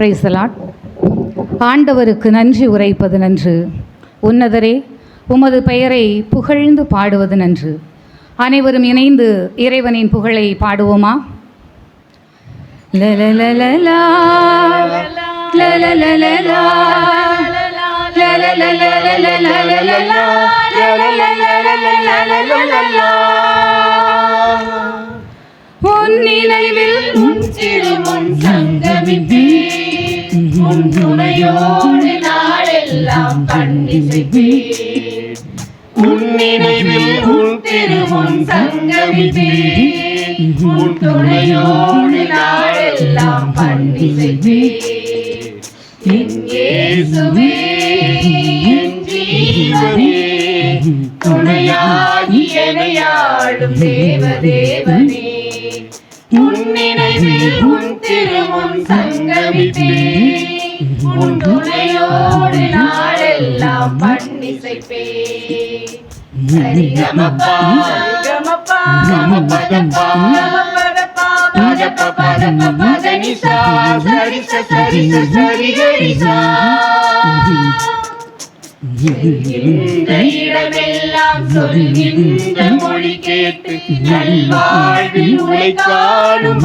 Price ஆண்டவருக்கு நன்றி உரைப்பது நன்று உன்னதரே உமது பெயரை புகழ்ந்து பாடுவது நன்று அனைவரும் இணைந்து இறைவனின் புகழை பாடுவோமா உன் நினைவில் உன் சங்கமிப்பேன் உன் துணையோடு நாளெல்லாம் பண்டிசைப்பே உன் நினைவில் உன் திருமுன் சங்கமிப்பே உன் துணையோடு நாளெல்லாம் பண்டிசைப்பே என் இயேசுவே என் ஜீவனே துணையாகி எனையாளும் தேவதேவனே. உன் நினைவில் உன் திருமுன் சங்கமிப்பே உன் துணையோடு நாளெல்லாம் பண்ணிசைப்பே சரிகமப்பா சரிகமப்பா சரிகமப்பா சரிகமப்பா சரிகமப்பா சரிகமப்பா சரிகமப்பா இடமெல்லாம் சொல்கின்ற மொழி கேட்டு நல்வாழ்வில் உலை காணும்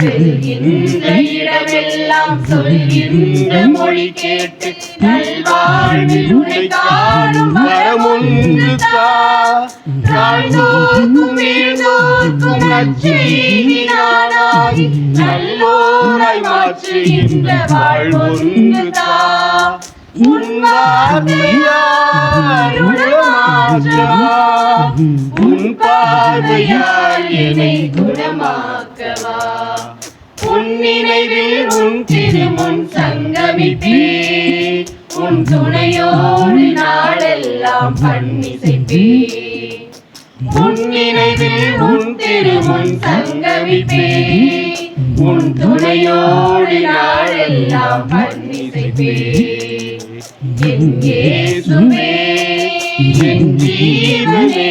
செல்கின்ற இடமெல்லாம் சொல்கின்ற மொழி கேட்டு நல்வாழ்வில் உலை காணும் வரமொன்றுதா தாழ்ந்தோர்க்கும் வீழ்ந்தோர்க்கும் நற்செய்தி நானாகி நல்லோராய் மாற்றுகின்ற வாழ்வொன்றுதா உன் உன் பார்வையால் என்னை குணமாக்கவா. உன் நினைவில் உன் திருமுன் சங்கமிப்பே. உன் துணையோடு நாளெல்லாம் பண்ணிசைப்பே உன் நினைவில் உன் திருமுன் சங்கமிப்பே. உன் துணையோடு நாளெல்லாம் பண்ணிசைப்பே எங்கே சுமே என் ஜீவனே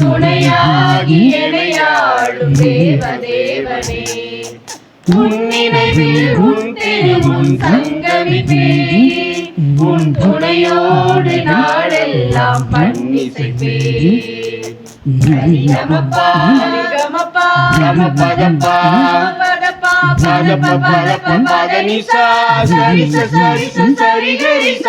துணையாகி எனையாளும் தேவதேவனே. உன் உன் திருமுன் சங்கமிப்பே உன் துணையோடு நாளெல்லாம் பண்ணிசைப்பே Sarigamapa Sarigamapa பதப்ப பதப்ப பதனிசா சரிச சரிச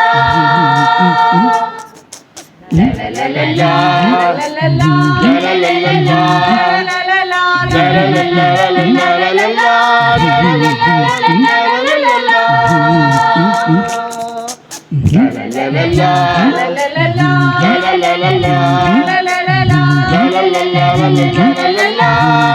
la la la la la